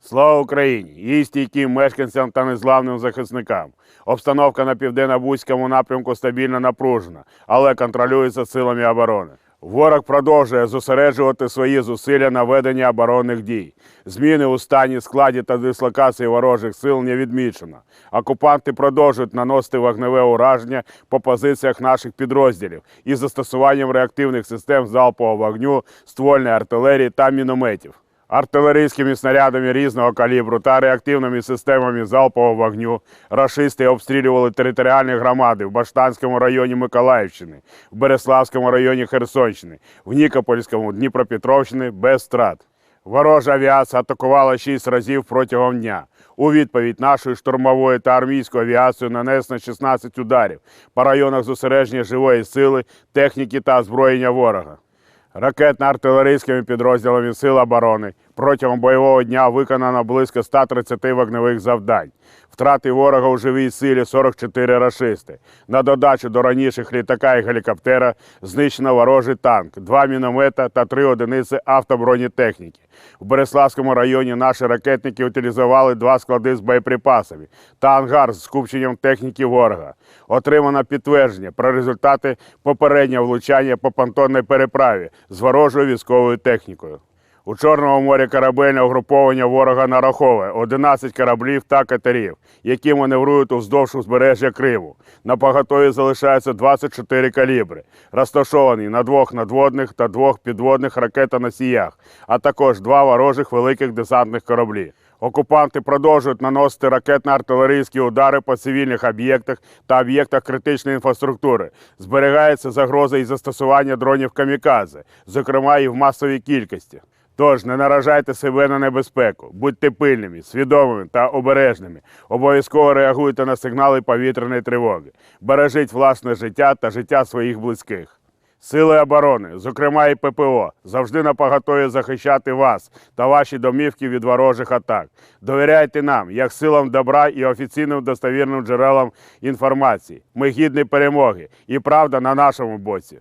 Слава Україні! Її стійким мешканцям та незламним захисникам. Обстановка на південно-бузькому напрямку стабільно напружена, але контролюється силами оборони. Ворог продовжує зосереджувати свої зусилля на веденні оборонних дій. Зміни у стані, складі та дислокації ворожих сил не відмічено. Окупанти продовжують наносити вогневе ураження по позиціях наших підрозділів із застосуванням реактивних систем залпового вогню, ствольної артилерії та мінометів артилерійськими снарядами різного калібру та реактивними системами залпового вогню рашисти обстрілювали територіальні громади в Баштанському районі Миколаївщини, в Береславському районі Херсонщини, в Нікопольському Дніпропетровщини без страт. Ворожа авіація атакувала шість разів протягом дня. У відповідь нашою штурмовою та армійською авіацією нанесено 16 ударів по районах зосередження живої сили, техніки та озброєння ворога. Ракетно-артилерійськими підрозділами Сил оборони протягом бойового дня виконано близько 130 вогневих завдань. Втрати ворога у живій силі 44 рашисти. На додачу до раніших літака і гелікоптера знищено ворожий танк, два міномета та три одиниці автобронетехніки. В Береславському районі наші ракетники утилізували два склади з боєприпасами та ангар з скупченням техніки ворога. Отримано підтвердження про результати попереднього влучання по понтонній переправі з ворожою військовою технікою. У Чорному морі корабельне угруповання ворога нараховує 11 кораблів та катерів, які маневрують уздовж узбережжя Криму. На поготові залишаються 24 калібри, розташовані на двох надводних та двох підводних ракетоносіях, а також два ворожих великих десантних кораблі. Окупанти продовжують наносити ракетно-артилерійські удари по цивільних об'єктах та об'єктах критичної інфраструктури. Зберігається загроза і застосування дронів камікадзе, зокрема і в масовій кількості. Тож не наражайте себе на небезпеку, будьте пильними, свідомими та обережними. Обов'язково реагуйте на сигнали повітряної тривоги. Бережіть власне життя та життя своїх близьких. Сили оборони, зокрема і ППО, завжди на поготові захищати вас та ваші домівки від ворожих атак. Довіряйте нам, як силам добра і офіційним достовірним джерелам інформації. Ми гідні перемоги, і правда на нашому боці.